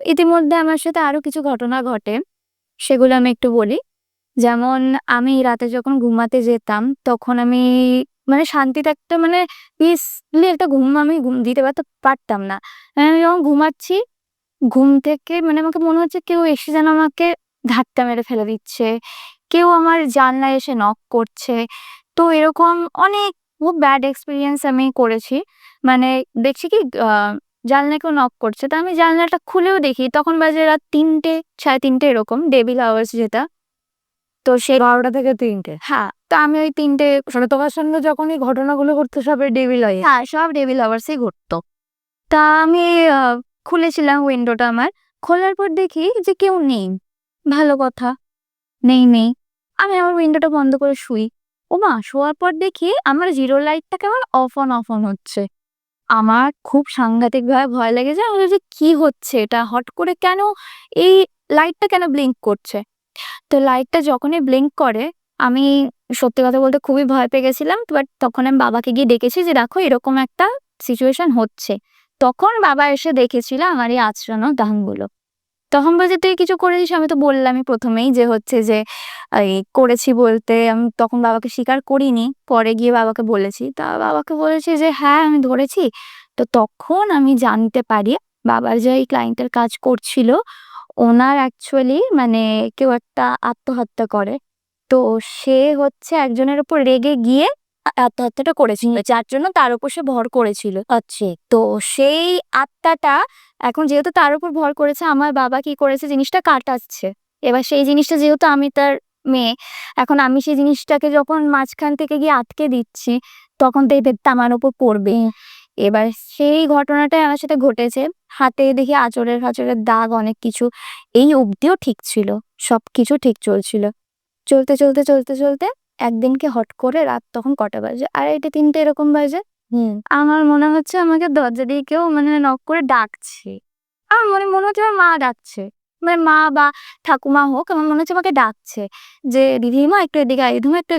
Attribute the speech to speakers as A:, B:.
A: ইতিমধ্যে আমার সাথে আরও কিছু ঘটনা ঘটে। সেগুলো আমি একটু বলি। যেমন আমি রাতে যখন ঘুমাতে যেতাম তখন আমি মানে শান্তিতে একটা মানে পিসলি একটা ঘুম আমি ঘুম দিতে পারতে পারতাম না। আমি যখন ঘুমাচ্ছি, ঘুম থেকে মানে আমাকে মনে হচ্ছে কেউ এসে যেন আমাকে ধাক্কা মেরে ফেলে দিচ্ছে। কেউ আমার জানলায় এসে নক করছে। তো এরকম অনেক খুব ব্যাড এক্সপিরিয়েন্স আমি করেছি। মানে দেখছি কি আ জানলায় কেউ নক করছে। তা আমি জানলাটা খুলেও দেখি। তখন বাজে রাত ৩টে ৩:৩০ এরকম ডেভিল আওয়ার্স যেটা। তো সে
B: ১২টা থেকে তিনটে
A: হ্যাঁ, তো আমি ওই তিনটে
B: মানে তোমার সঙ্গে যখন এই ঘটনাগুলো ঘটতো সব এই ডেভিল আওয়ার?
A: হ্যাঁ, সব ডেভিল আওয়ার্সই ঘটতো। তা আমি খুলেছিলাম উইন্ডোটা আমার। খোলার পর দেখি যে কেউ নেই। ভালো কথা। নেই, নেই। আমি আমার উইন্ডোটা বন্ধ করে শুই। ওমা! শোয়ার পর দেখি আমার জিরো লাইটটা কেমন অফ অন, অফ অন হচ্ছে। আমার খুব সাংঘাতিকভাবে ভয় লেগে যায়। যে কি হচ্ছে এটা? হট করে কেন এই লাইটটা কেন ব্লিঙ্ক করছে? তো লাইটটা যখনই ব্লিঙ্ক করে, আমি সত্যি কথা বলতে খুবই ভয় পেয়ে গেছিলাম। বাট তখন আমি বাবাকে গিয়ে ডেকেছি যে, দেখো, এরকম একটা সিচুয়েশন হচ্ছে। তখন বাবা এসে দেখেছিল আমার এই আঁচড়ানো দাগগুলো। তখন বলছে তুই কিছু করেছিস? আমি তো বললামই ১ম এই যে হচ্ছে যে এই করেছি বলতে আমি তখন বাবাকে স্বীকার করিনি। পরে গিয়ে বাবাকে বলেছি। তা বাবাকে বলেছি যে হ্যাঁ, আমি ধরেছি। তো তখন আমি জানতে পারি বাবার যে এই ক্লায়েন্টের কাজ করছিল ওনার অ্যাকচুয়ালি মানে কেউ একটা আত্মহত্যা করে। তো সে হচ্ছে একজনের উপর রেগে গিয়ে আত্মহত্যাটা করেছিল। যার জন্য তার উপর সে ভর করেছিল।
B: আচ্ছা।
A: তো সেই আত্মাটা এখন যেহেতু তার উপর ভর করেছে আমার বাবা কি করেছে জিনিসটা কাটাচ্ছে। এবার সেই জিনিসটা যেহেতু আমি তার মেয়ে, এখন আমি সেই জিনিসটাকে যখন মাঝখান থেকে গিয়ে আটকে দিচ্ছি তখন তো এফেক্টটা আমার উপর পড়বে। এবার সেই ঘটনাটাই আমার সাথে ঘটেছে। হাতে দেখি আচরের ফাঁচড়ের দাগ অনেক কিছু। এই অবধিও ঠিক ছিল। সবকিছু ঠিক চলছিল। চলতে, চলতে, চলতে, চলতে একদিনকে হট করে রাত তখন কটা বাজে? ২:৩০-৩টে এরকম বাজে।
B: হুম।
A: আমার মনে হচ্ছে আমাকে দরজা দিয়ে কেউ মানে নক করে ডাকছে। আমার মনে মনে হচ্ছে আমার মা ডাকছে। মানে মা বা ঠাকুমা হোক আমার মনে হচ্ছে আমাকে ডাকছে। যে দিদিমা একটু এদিকে আয়, দিদিমা একটু